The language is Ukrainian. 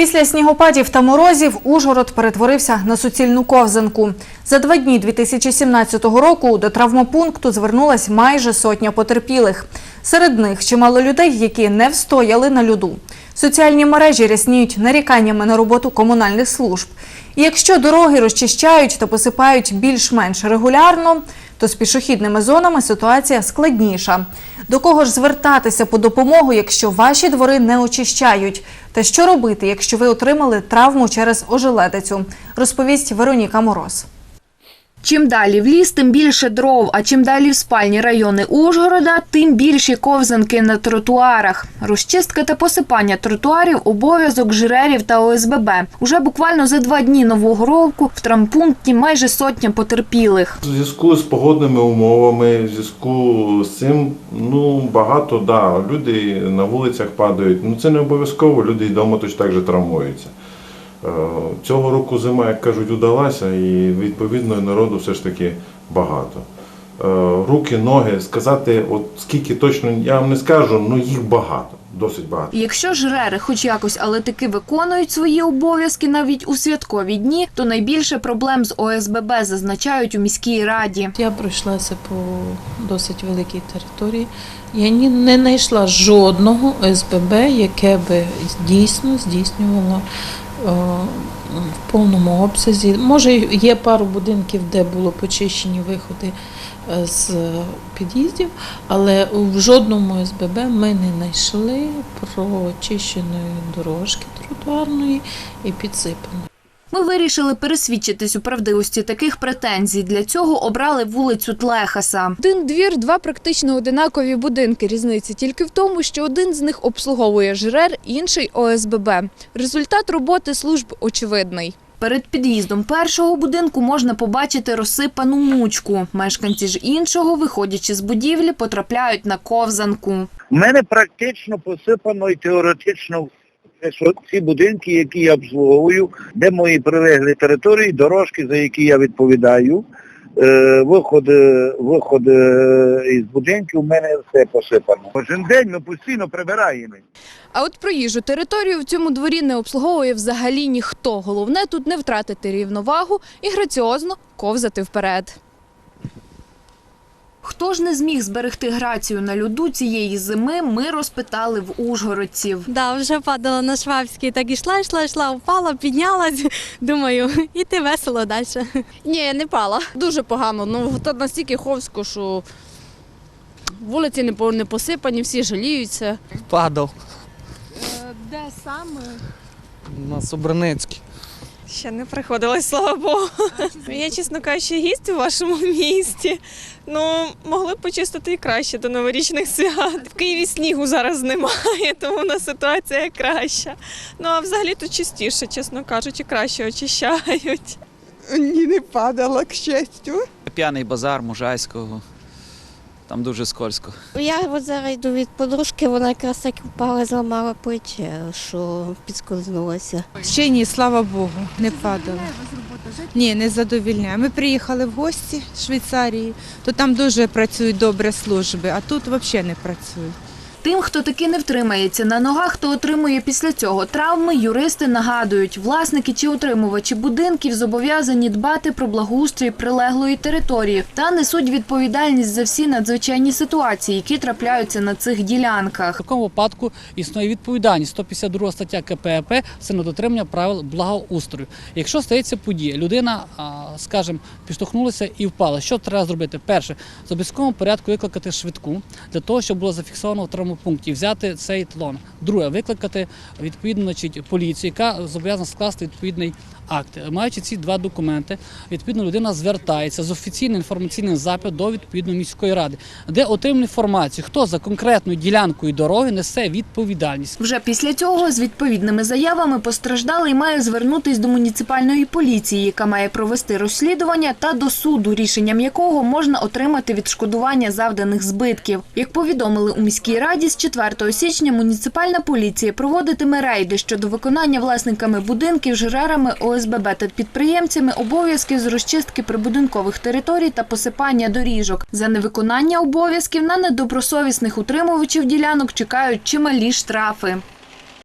Після снігопадів та морозів Ужгород перетворився на суцільну ковзанку. За два дні 2017 року до травмопункту звернулась майже сотня потерпілих. Серед них чимало людей, які не встояли на льоду. Соціальні мережі рясніють наріканнями на роботу комунальних служб. І якщо дороги розчищають та посипають більш-менш регулярно, то з пішохідними зонами ситуація складніша. До кого ж звертатися по допомогу, якщо ваші двори не очищають? Та що робити, якщо ви отримали травму через ожеледицю? Розповість Вероніка Мороз. Чим далі в ліс, тим більше дров, а чим далі в спальні райони Ужгорода, тим більші ковзанки на тротуарах. Розчистка та посипання тротуарів – обов'язок жрерів та ОСББ. Уже буквально за два дні нового року в травмпункті майже сотня потерпілих. В зв'язку з погодними умовами, в зв'язку з цим, ну багато да, люди на вулицях падають. Ну це не обов'язково, люди вдома точно так же травмуються. Е, Цього року зима, як кажуть, удалася, і відповідно народу все ж таки багато. Е, Руки, ноги, сказати, от скільки точно я вам не скажу, ну їх багато, досить багато. Якщо жрери хоч якось, але таки виконують свої обов'язки навіть у святкові дні, то найбільше проблем з ОСББ зазначають у міській раді. Я пройшлася по досить великій території. Я ні не знайшла жодного СББ, яке би дійсно здійснювало в повному обсязі. Може, є пару будинків, де було почищені виходи е, з під'їздів, але в жодному СББ ми не знайшли прочищеної дорожки тротуарної і підсипаної. Ми вирішили пересвідчитись у правдивості таких претензій. Для цього обрали вулицю Тлехаса. Один двір, два практично одинакові будинки. Різниця тільки в тому, що один з них обслуговує ЖРЕР, інший ОСББ. Результат роботи служб очевидний. Перед під'їздом першого будинку можна побачити розсипану мучку. Мешканці ж іншого, виходячи з будівлі, потрапляють на ковзанку. У мене практично посипано і теоретично все, що ці будинки, які я обслуговую, де мої прилеглі території, дорожки, за які я відповідаю, е, виходи, виходи із будинків, у мене все посипано. Кожен день ми постійно прибираємо. А от проїжджу територію в цьому дворі не обслуговує взагалі ніхто. Головне тут не втратити рівновагу і граціозно ковзати вперед. Хто ж не зміг зберегти грацію на льоду цієї зими, ми розпитали в ужгородців. Да, вже падала на швабській, так ішла, йшла, йшла, впала, піднялась. Думаю, іти весело далі. Ні, не пала. Дуже погано. Ну то настільки ховсько, що вулиці не не посипані, всі жаліються. Падав Де саме? на Собраницький. Ще не приходилось, слава Богу. Я, чесно кажучи, гість у вашому місті. Ну, могли б почистити і краще до новорічних свят. В Києві снігу зараз немає, тому у нас ситуація краща. Ну а взагалі тут чистіше, чесно кажучи, краще очищають. Ні, не падала, к щастю. П'яний базар Мужайського. Там дуже скользко. Я от зараз йду від подружки, вона якраз так впала, зламала плече, що підскользнулася. Ще ні, слава Богу, не падала. Ні, не задовільняє. Ми приїхали в гості з Швейцарії, то там дуже працюють добре служби, а тут взагалі не працюють. Тим, хто таки не втримається на ногах, хто отримує після цього травми, юристи нагадують, власники чи отримувачі будинків зобов'язані дбати про благоустрій прилеглої території та несуть відповідальність за всі надзвичайні ситуації, які трапляються на цих ділянках. В такому випадку існує відповідальність 152 стаття КПП це недотримання правил благоустрою. Якщо стається подія, людина, скажімо, підштовхнулася і впала. Що треба зробити? Перше, в обов'язковому порядку викликати швидку для того, щоб було зафіксовано в травмопункті, взяти цей талон. Друге, викликати відповідно значить, поліцію, яка зобов'язана скласти відповідний акт. Маючи ці два документи, відповідно людина звертається з офіційним інформаційним запитом до відповідної міської ради, де отримує інформацію, хто за конкретною ділянкою дороги несе відповідальність. Вже після цього з відповідними заявами постраждалий має звернутись до муніципальної поліції, яка має провести розслідування, та до суду, рішенням якого можна отримати відшкодування завданих збитків. Як повідомили у міській раді, з 4 січня муніципальна поліція проводитиме рейди щодо виконання власниками будинків, жрерами ОСББ та підприємцями обов'язків з розчистки прибудинкових територій та посипання доріжок. За невиконання обов'язків на недобросовісних утримувачів ділянок чекають чималі штрафи.